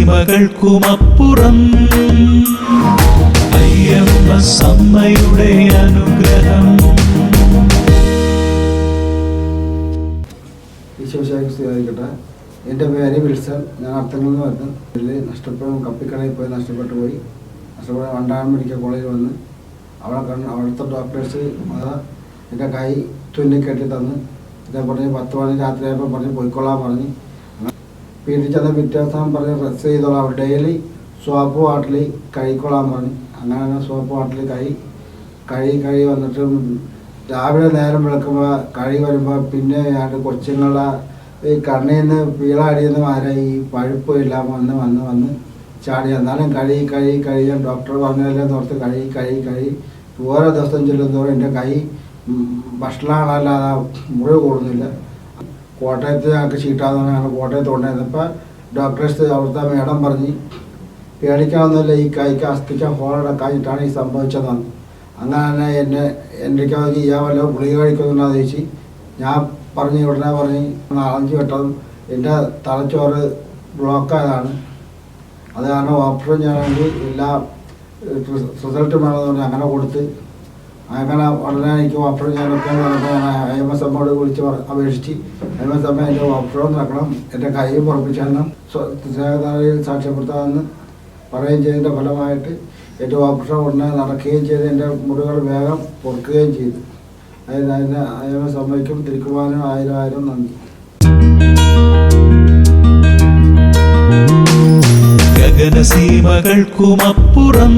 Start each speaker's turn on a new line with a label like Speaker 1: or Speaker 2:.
Speaker 1: സീമകൾക്കുമപ്പുറം അയ്യപ്പ സമ്മയുടെ അനുഗ്രഹം.
Speaker 2: എന്റെ പേര് വിൽസൺ. ഞാൻ അർത്ഥങ്ങളിൽ നിന്ന് വരുന്നു. ഇതിൽ നഷ്ടപ്പെടും കപ്പിക്കടയിൽ പോയി നഷ്ടപ്പെട്ടു പോയി. നഷ്ടപ്പെട്ട വണ്ടാനം മെഡിക്കൽ കോളേജിൽ വന്ന് അവിടെ കണ്ട് അവിടുത്തെ ഡോക്ടേഴ്സ് എന്റെ കൈ തുന്നിക്കെട്ടി തന്ന്. ഇതേ പറഞ്ഞ് പത്ത് മണി രാത്രിയായപ്പോൾ പറഞ്ഞ് പോയിക്കൊള്ളാൻ പറഞ്ഞ്. പിറ്റേ ദിവസം പറഞ്ഞ് റെസ്റ്റ് ചെയ്തോളാം. ഡെയിലി സോപ്പ് വാട്ടിൽ കഴിക്കൊള്ളാൻ പറഞ്ഞു. അങ്ങനെ അങ്ങനെ സോപ്പ് വാട്ടിൽ കഴി കഴി കഴി വന്നിട്ട് രാവിലെ നേരം വിളക്കുമ്പോൾ കഴി വരുമ്പോൾ പിന്നെ ഞാൻ കൊച്ചുങ്ങളെ ഈ കണ്ണിൽ നിന്ന് പീളാടിയെന്ന് മാറി ഈ പഴുപ്പ് എല്ലാം വന്ന് വന്ന് വന്ന് ചാടി. എന്നാലും കഴി കഴി കഴിയാൻ ഡോക്ടർ പറഞ്ഞതല്ലേ ഓർത്ത് കഴി കഴി കഴി ഓരോ ദിവസം ചെല്ലുന്നതോടെ എന്റെ കൈ ഭക്ഷണമാണല്ലാതെ മുറിവ് കൂടുന്നില്ല. കോട്ടയത്ത് ഞങ്ങൾക്ക് ചീട്ടാന്ന് ഞങ്ങൾ കോട്ടയത്ത് കൊണ്ടുവന്നപ്പോൾ ഡോക്ടേഴ്സ് അവിടുത്തെ മേഡം പറഞ്ഞ് പേടിക്കാവുന്നില്ല ഈ കൈക്ക് അസ്ഥിക്കാൻ ഹോളടക്കാഞ്ഞിട്ടാണ് ഈ സംഭവിച്ചതെന്ന്. അങ്ങനെ തന്നെ എന്നെ എന്റെ ചെയ്യാൻ വല്ല ഗുളിക കഴിക്കുന്നുണ്ടെന്ന് ചോദിച്ചു ഞാൻ പറഞ്ഞ് ഉടനെ പറഞ്ഞ് നാലഞ്ച് വട്ടം എന്റെ തലച്ചോറ് ബ്ലോക്കായതാണ് അത് കാരണം ഓപ്പറേഷൻ ചെയ്യാൻ എല്ലാ റിസൾട്ട് വേണമെന്ന് പറഞ്ഞ് അങ്ങനെ കൊടുത്ത് അങ്ങനെ ഉടനെ എനിക്ക് ഓപ്പറേഷൻ ചെയ്യാനൊക്കെ എമ്മോട് വിളിച്ച് അപേക്ഷിച്ച് ഐ എം എസ് എമ്മ എന്റെ ഓപ്പറേഷൻ നടക്കണം എന്റെ കൈ പുറപ്പിച്ചാൽ സ്നേഹതാരയിൽ സാക്ഷ്യപ്പെടുത്താമെന്ന് പറയുകയും ചെയ്തതിന്റെ ഫലമായിട്ട് എന്റെ ഓപ്പറേഷൻ ഉടനെ നടക്കുകയും ചെയ്ത് എന്റെ മുറികൾ വേഗം പൊറുക്കുകയും ചെയ്തു. അതിന് അതിന് എമ്മയ്ക്കും തിരുക്കുമാനും ആയിരം ആയിരം നന്ദി.
Speaker 1: ഗഗനസീമകൾക്കുമപ്പുറം